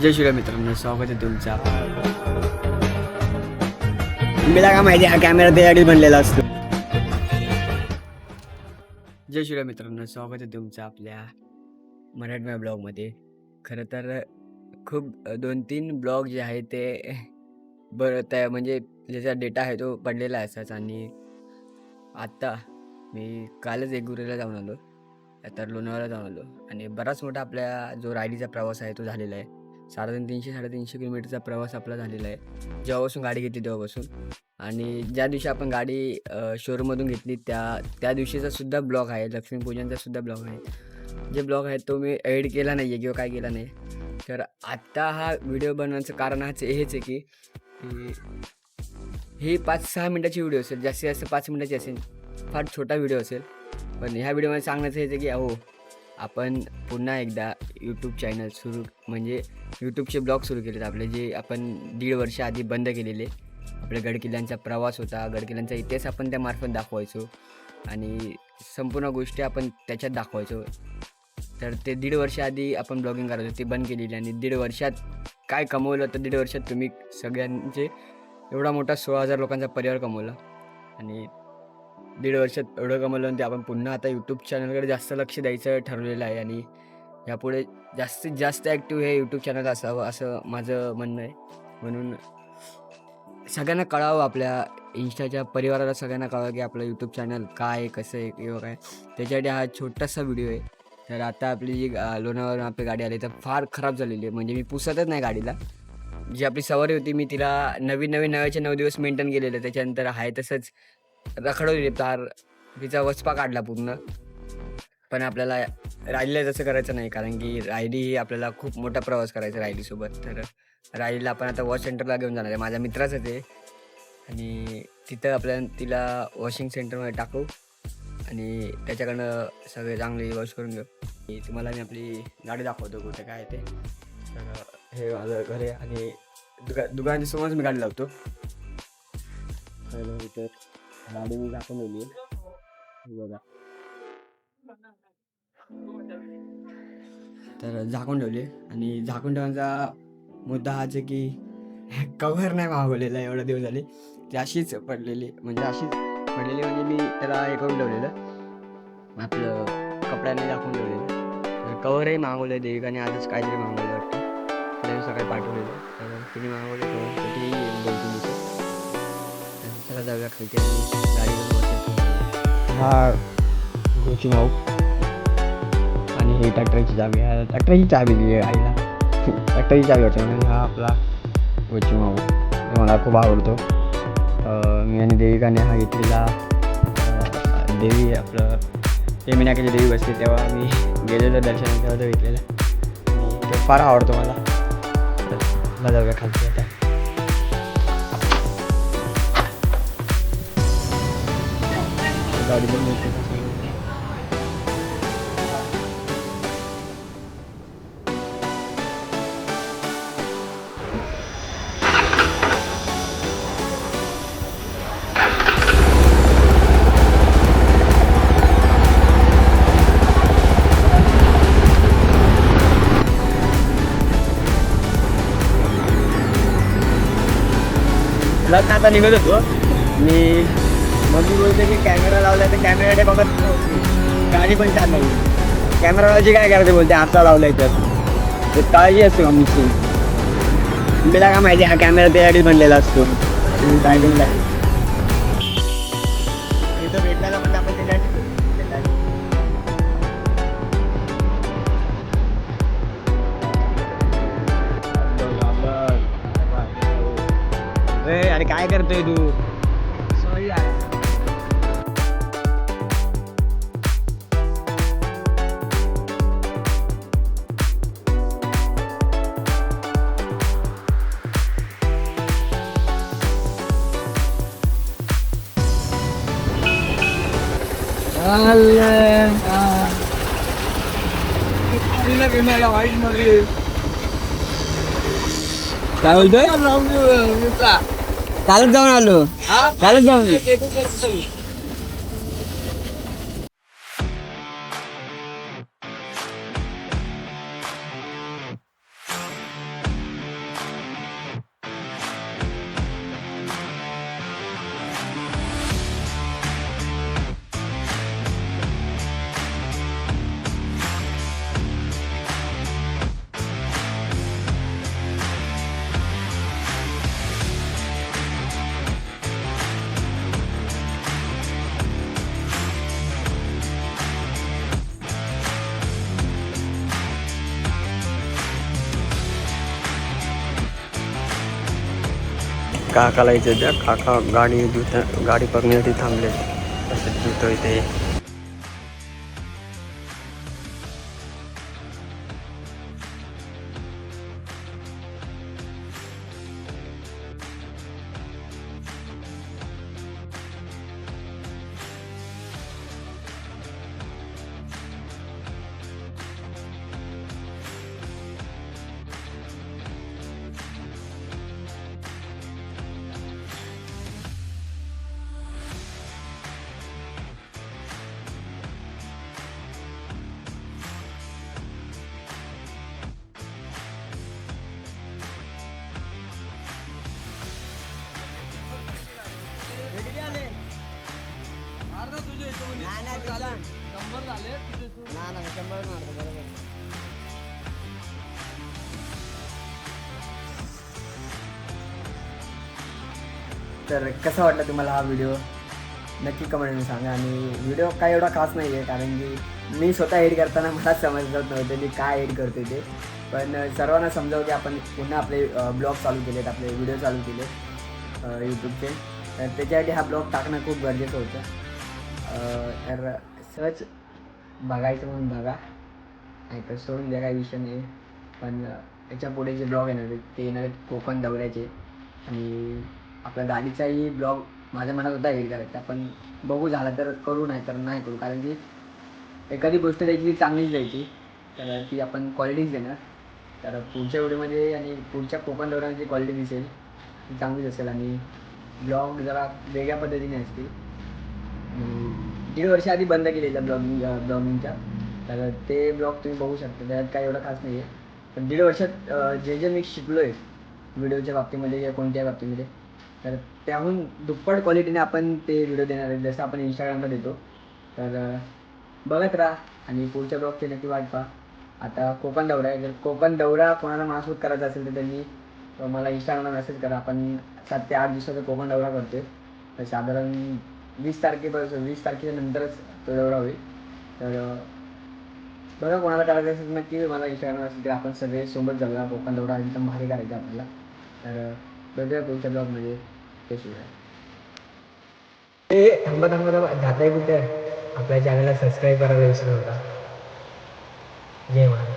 जय श्रीराम मित्रांनो स्वागत आहे तुमचा. मला काय माहिती हा कॅमेरा त्यासाठी बनलेला असतो. जय श्रीराम मित्रांनो स्वागत आहे तुमचं आपल्या मराठमय ब्लॉगमध्ये. खरं तर खूप दोन तीन ब्लॉग जे आहे ते बरं त्या म्हणजे ज्याचा डेटा आहे तो पडलेला असाच. आणि आत्ता मी कालच एगुरेला जाऊन आलो तर लोणावळ्याला जाऊन आलो. आणि बराच मोठा आपल्या जो रायडीचा प्रवास आहे तो झालेला आहे. साधारण तीनशे साडेतीनशे किलोमीटरचा प्रवास आपला झालेला आहे. जेव्हापासून गाडी घेतली तेव्हापासून. आणि ज्या दिवशी आपण गाडी शोरूममधून घेतली त्या त्या दिवशीचा सुद्धा ब्लॉग आहे. लक्ष्मीपूजनचा सुद्धा ब्लॉग आहे. जे ब्लॉग आहे तो मी एडिट केला नाही आहे किंवा काय केला नाही. तर आत्ता हा व्हिडिओ बनवण्याचं कारण हाच हेच आहे की की ही पाच सहा मिनटाची व्हिडिओ असेल. जास्तीत जास्त पाच मिनटाची असेल. फार छोटा व्हिडिओ असेल. पण ह्या व्हिडिओमध्ये सांगण्याचं हेच आहे की अहो आपण पुन्हा एकदा यूट्यूब चॅनल सुरू म्हणजे यूट्यूबचे ब्लॉग सुरू केलेत. आपले जे आपण दीड वर्ष आधी बंद केलेले. आपल्या गडकिल्ल्यांचा प्रवास होता गडकिल्ल्यांचा इतिहास आपण त्यामार्फत दाखवायचो. आणि संपूर्ण गोष्टी आपण त्याच्यात दाखवायचो. तर ते दीड वर्ष आधी आपण ब्लॉगिंग करायचो ते बंद केलेली. आणि दीड वर्षात काय कमवलं तर दीड वर्षात तुम्ही सगळ्यांचे एवढा मोठा सोळा हजार लोकांचा परिवार कमवला. आणि दीड वर्षात एवढं कमवलं आणि ते आपण पुन्हा आता यूट्यूब चॅनलकडे जास्त लक्ष द्यायचं ठरवलेलं आहे आणि यापुढे जास्तीत जास्त ॲक्टिव्ह हे यूट्यूब चॅनल असावं असं माझं म्हणणं आहे. म्हणून सगळ्यांना कळावं आपल्या इन्स्टाच्या परिवाराला सगळ्यांना कळावं की आपलं यूट्यूब चॅनल काय आहे कसं आहे किंवा काय. त्याच्यासाठी हा छोटासा व्हिडिओ आहे. तर आता आपली जी गा- आपली गाडी आली तर फार खराब झालेली आहे. म्हणजे मी पुसतच नाही गाडीला. जी आपली सवारी होती मी तिला नवीन नवीन नव्याचे नऊ दिवस मेंटेन केलेलं. त्याच्यानंतर आहे तसंच रखडवली तार. तिचा वचपा काढला पूर्ण. पण आपल्याला राईडला तसं करायचं नाही कारण की रायडी ही आपल्याला खूप मोठा प्रवास करायचा रायडीसोबत तर रायडीला आपण आता वॉश सेंटरला घेऊन जाणार आहे. माझ्या मित्राचं ते. आणि तिथं आपल्याला तिला वॉशिंग सेंटरमध्ये टाकू. आणि त्याच्याकडनं सगळे चांगले वॉश करून घेऊ. आणि तुम्हाला मी आपली गाडी दाखवतो कुठे काय आहे ते. तर हे माझं घर आहे. आणि दुका दुकानाच्या समोरच मी गाडी लावतो. तर गाडी मी दाखवून दिली बघा तर झाकून ठेवले आणि झाकून ठेवण्याचा मुद्दा हाच आहे की कव्हर नाही मागवलेला एवढा दिवस झाले ती अशीच पडलेली म्हणजे अशीच पडलेली म्हणजे मी त्याला हे करून ठेवलेलं आपलं कपड्याने दाखवून ठेवलेलं तर कव्हरही मागवलं देविकाने आजच काहीतरी मागवलं वाटतं सकाळी पाठवलेलं तर तिने मागवलं कव्हर तर जाऊया खालती गाडीवर हा गोची माऊ. आणि ही ट्रॅक्टरची चावी आहे. ट्रॅक्टरची चावी दिली आईला. ट्रॅक्टरची चावी वाटते म्हणजे हा आपला गोची माऊ. मला खूप आवडतो. मी आणि देविकाने हा घेतलेला देवी आपलं ते देवी बसली तेव्हा मी गेलेलो दर्शन तेव्हा तो घेतलेला तो फार आवडतो मला. मजा चला खालती आता गाडी पण मिळते का सगळं? लग्न आता निघत होतो मी मम्मी बोलते की कॅमेरा लावलाय तर कॅमेराकडे बघत नव्हती. गाडी पण छान नाही कॅमेरावाची काय करायचं बोलते आता लावलाय तर. ते काळजी असते मम्मीची? मला काय माहिती हा कॅमेरा त्यासाठी बनलेला असतो. तुम्ही काय इथं भेटल्याला पण आपण अरे काय करतोय तू? काय बोलतोय चालत जाऊन आलो काकाला इथे द्या. काका गाडी धुत गाडी बघण्यासाठी थांबले. असं धुतो इथे तर कसा वाटला तुम्हाला हा व्हिडिओ नक्की कमेंटमध्ये सांगा. आणि व्हिडिओ काय एवढा खास नाही आहे कारण की मी स्वतः एड करताना मला समजत नव्हतं मी काय एड करते ते. पण सर्वांना समजावं की आपण पुन्हा आपले ब्लॉग चालू केलेत आपले व्हिडिओ चालू केले यूट्यूबचे तर त्याच्यासाठी हा ब्लॉग टाकणं खूप गरजेचं होतं. तर सहज बघायचं म्हणून बघा. नाही तर सोडून द्या काही विषय नाही. पण याच्यापुढे जे ब्लॉग येणार आहेत ते येणार आहेत कोकण दौऱ्याचे. आणि आपल्या गाडीचाही ब्लॉग माझ्या मनात होता एड करायचा. पण बघू झाला तर करू नाही तर नाही करू. कारण की एखादी गोष्ट द्यायची ती चांगलीच द्यायची. तर ती आपण क्वालिटीच देणार. तर पुढच्या व्हिडिओमध्ये आणि पुढच्या कोकण दौऱ्याची क्वालिटी दिसेल चांगलीच असेल. आणि ब्लॉग जरा वेगळ्या पद्धतीने असतील दीड वर्ष आधी बंद केलेलं ब्लॉगिंग ब्लॉगिंगच्या तर ते ब्लॉग तुम्ही बघू शकता. त्यात काय एवढं खास नाही आहे पण दीड वर्षात जे जे मी शिकलो आहे व्हिडिओच्या बाबतीमध्ये किंवा कोणत्याही बाबतीमध्ये तर त्याहून दुप्पट क्वालिटीने आपण ते व्हिडिओ देणार आहे. जसं आपण इंस्टाग्रामला देतो. तर बघत राहा आणि पुढच्या ब्लॉगची नक्की वाट पहा. आता कोकण दौरा आहे. जर कोकण दौरा कोणाला महासूद करायचा असेल तर त्यांनी मला इंस्टाग्रामला मेसेज करा. आपण सात ते आठ दिवसाचा कोकण दौरा करतोय. तर साधारण वीस तारखेपासून वीस तारखेच्या नंतरच तो दौरा होईल. तर बघा कोणाला करायचं असेल नक्की मला इंस्टाग्राम असेल तर आपण सगळे सोबत जाऊया कोकण दौरा एकदम भारी करायचा आपल्याला. तर अं, भेटूया पुढच्या ब्लॉगमध्ये ते शिवाय ए थांबा थांबा थांबा. जाताय कुठे? आपल्या चॅनलला सबस्क्राईब करायला विसरू नका. जय महाराज.